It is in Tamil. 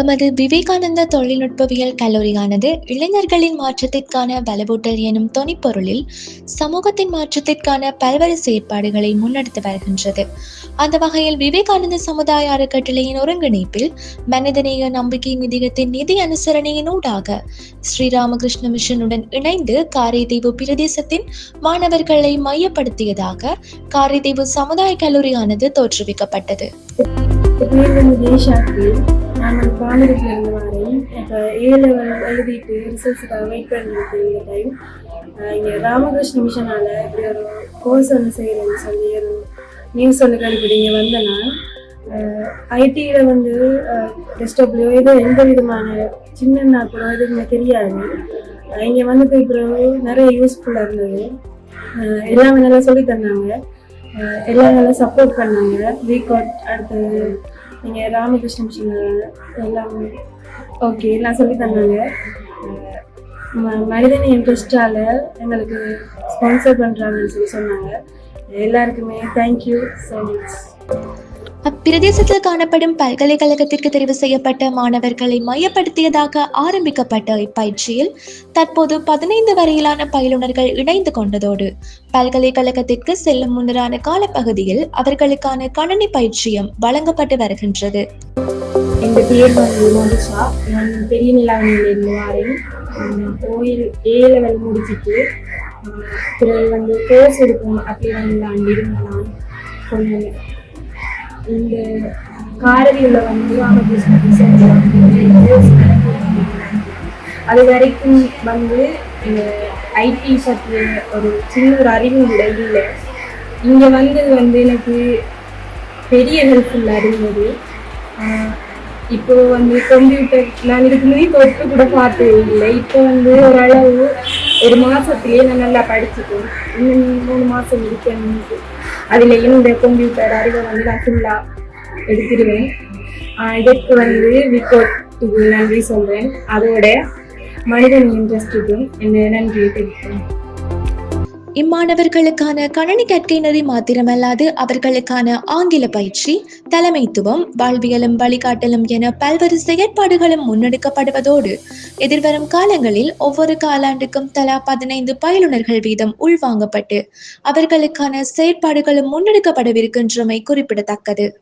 எமது விவேகானந்த தொழில்நுட்பவியல் கல்லூரியானது இளைஞர்களின் மாற்றத்திற்கான வலுவூட்டல் எனும் தொனிப்பொருளில் சமூகத்தின் மாற்றத்திற்கான பல்வேறு செயற்பாடுகளை முன்னெடுத்து வருகின்றது. அந்த வகையில் விவேகானந்த சமுதாய அறக்கட்டளையின் ஒருங்கிணைப்பில் மனிதநேய நம்பிக்கை நிதியத்தின் நிதி அனுசரணையின் ஊடாக ஸ்ரீராமகிருஷ்ண மிஷனுடன் இணைந்து காரைதீவு பிரதேசத்தின் மாணவர்களை மையப்படுத்தியதாக காரைதீவு சமுதாய கல்லூரியானது தோற்றுவிக்கப்பட்டது. நான் வந்து பாமரத்தில் இருந்து வரேன் இப்போ ஏ லெவல் எழுதிட்டு ரிசல்ட்ஸுக்காக வெயிட் பண்ணிட்டு இந்த டைம் இங்கே ராமகிருஷ்ண மிஷனால் இப்படி ஒரு கோர்ஸ் ஒன்று செய்கிறேன்னு சொல்லி ஒரு நியூஸ் ஒன்று கழிப்பிட்டு இங்கே வந்தேன்னா ஐடியில் வந்து டெஸ்க்டாப்லேயோ ஏதோ எந்த விதமான சின்னன்னா கூட எதுவுமே தெரியாது. இங்கே வந்து போய் பிறகு நிறைய யூஸ்ஃபுல்லாக இருந்தது. எல்லாமே நல்லா சொல்லி தந்தாங்க. எல்லாம் நல்லா சப்போர்ட் பண்ணாங்க. வீக் அவுட் அடுத்தது நீங்கள் ராமகிருஷ்ண மிஷன் எல்லாம் ஓகே எல்லாம் சொல்லி தந்தாங்க. ம- மனிதன இன்ட்ரெஸ்டால் எங்களுக்கு ஸ்பான்சர் பண்ணுறாங்கன்னு சொல்லி சொன்னாங்க. எல்லாருக்குமே தேங்க்யூ ஸோ மச் அப்பிரதேசத்தில் காணப்படும் பல்கலைக்கழகத்திற்கு தெரிவு செய்யப்பட்ட மாணவர்களை மையப்படுத்தியதாக ஆரம்பிக்கப்பட்ட இப்பயிற்சியில் தற்போது பதினைந்து வரையிலான பயிலுனர்கள் இணைந்து கொண்டதோடு பல்கலைக்கழகத்திற்கு செல்லும் முன்னரான காலப்பகுதியில் அவர்களுக்கான கணனி பயிற்சியும் வழங்கப்பட்டு வருகின்றது. எங்கள் பேர் வந்து நான் பெரிய நிலாவணியிலிருந்து வரேன். ஏ லெவல் முடிச்சிட்டு பிறகு வந்து கோர்ஸ் எடுக்கணும் அப்படி வந்து நான் இருந்தேன் நான் கொஞ்சம் இந்த காரவியில் வந்து ராமகிருஷ்ண அது வரைக்கும் வந்து ஐடி பற்றிய ஒரு சின்ன ஒரு அறிவு இல்லை இங்கே வந்தது வந்து எனக்கு பெரிய ஹெல்ப்ஃபுல்லாக இருந்தது இப்போ வந்து கம்ப்யூட்டர் நான் இதுக்கு முன்னாடி தொட்டு கூட பார்த்தது இல்லை. இப்போ வந்து ஓரளவு ஒரு மாதத்துலேயே நான் நல்லா படிச்சுட்டேன் இன்னும் மூணு மாதம் இருக்கேன் அதுலேயும் இந்த கம்ப்யூட்டர் அறிவை வந்து நான் ஃபுல்லாக எடுத்துடுவேன் இதற்கு வந்து விக்கோட்டுக்கு நன்றி சொல்கிறேன் அதோட மனிதன் இன்ட்ரெஸ்ட்டுக்கும் என்ன நன்றியை தெரிவிக்கிறேன் இம்மாணவர்களுக்கான கணனி கற்கை நெறி மாத்திரமல்லாது அவர்களுக்கான ஆங்கில பயிற்சி தலைமைத்துவம் வாழ்வியலும் வழிகாட்டலும் என பல்வேறு செயற்பாடுகளும் முன்னெடுக்கப்படுவதோடு எதிர்வரும் காலங்களில் ஒவ்வொரு காலாண்டுக்கும் தலா பதினைந்து பயிலுனர்கள் வீதம் உள்வாங்கப்பட்டு அவர்களுக்கான செயற்பாடுகளும் முன்னெடுக்கப்படவிருக்கின்றமை குறிப்பிடத்தக்கது.